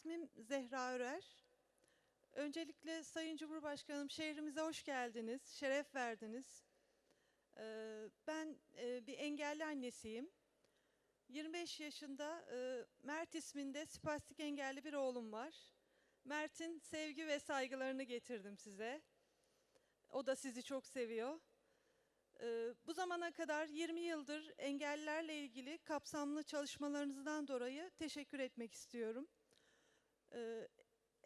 İsmim Zehra Örer. Öncelikle Sayın Cumhurbaşkanım şehrimize hoş geldiniz, şeref verdiniz. Ee, Ben e, bir engelli annesiyim. 25 yaşında e, Mert isminde spastik engelli bir oğlum var. Mert'in sevgi ve saygılarını getirdim size. O da sizi çok seviyor. Ee, Bu zamana kadar 20 yıldır engellilerle ilgili kapsamlı çalışmalarınızdan dolayı teşekkür etmek istiyorum. Ee,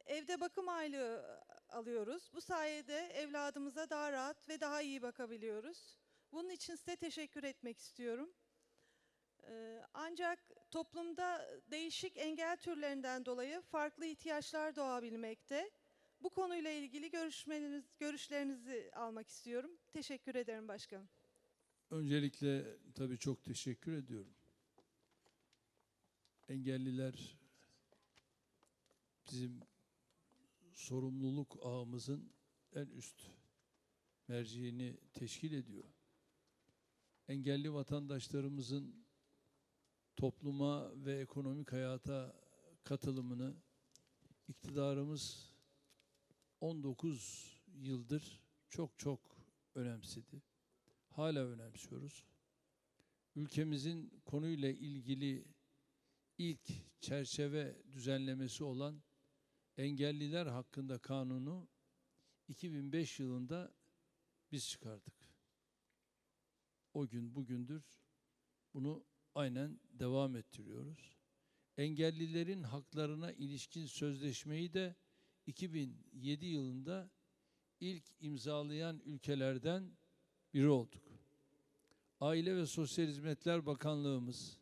Evde bakım aylığı alıyoruz. Bu sayede evladımıza daha rahat ve daha iyi bakabiliyoruz. Bunun için size teşekkür etmek istiyorum. Ee, Ancak toplumda değişik engel türlerinden dolayı farklı ihtiyaçlar doğabilmekte. Bu konuyla ilgili görüşmeniz, görüşlerinizi almak istiyorum. Teşekkür ederim başkanım. Öncelikle tabii çok teşekkür ediyorum. Engelliler bizim sorumluluk ağımızın en üst merciğini teşkil ediyor. Engelli vatandaşlarımızın topluma ve ekonomik hayata katılımını iktidarımız 19 yıldır çok çok önemsedi hala önemsiyoruz. Ülkemizin konuyla ilgili ilk çerçeve düzenlemesi olan engelliler hakkında kanunu 2005 yılında biz çıkardık. O gün bugündür bunu aynen devam ettiriyoruz. Engellilerin haklarına ilişkin sözleşmeyi de 2007 yılında ilk imzalayan ülkelerden biri olduk. Aile ve Sosyal Hizmetler Bakanlığımız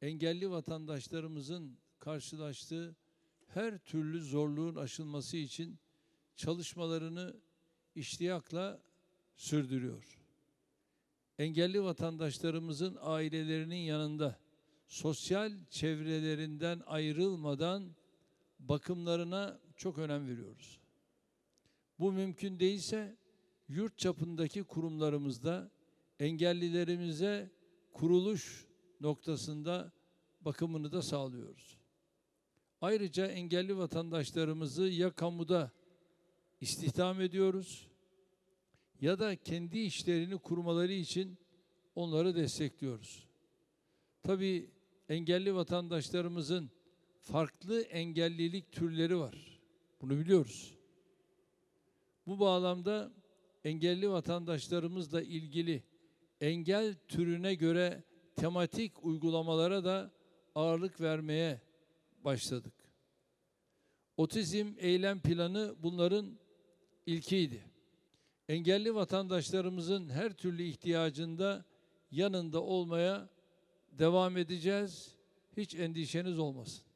engelli vatandaşlarımızın karşılaştığı her türlü zorluğun aşılması için çalışmalarını iştiyakla sürdürüyor. Engelli vatandaşlarımızın ailelerinin yanında sosyal çevrelerinden ayrılmadan bakımlarına çok önem veriyoruz. Bu mümkün değilse yurt çapındaki kurumlarımızda engellilerimize kuruluş noktasında bakımını da sağlıyoruz. Ayrıca engelli vatandaşlarımızı ya kamuda istihdam ediyoruz ya da kendi işlerini kurmaları için onları destekliyoruz. Tabii engelli vatandaşlarımızın farklı engellilik türleri var. Bunu biliyoruz. Bu bağlamda engelli vatandaşlarımızla ilgili engel türüne göre tematik uygulamalara da ağırlık vermeye başladık. Otizm eylem planı bunların ilkiydi. Engelli vatandaşlarımızın her türlü ihtiyacında yanında olmaya devam edeceğiz. Hiç endişeniz olmasın.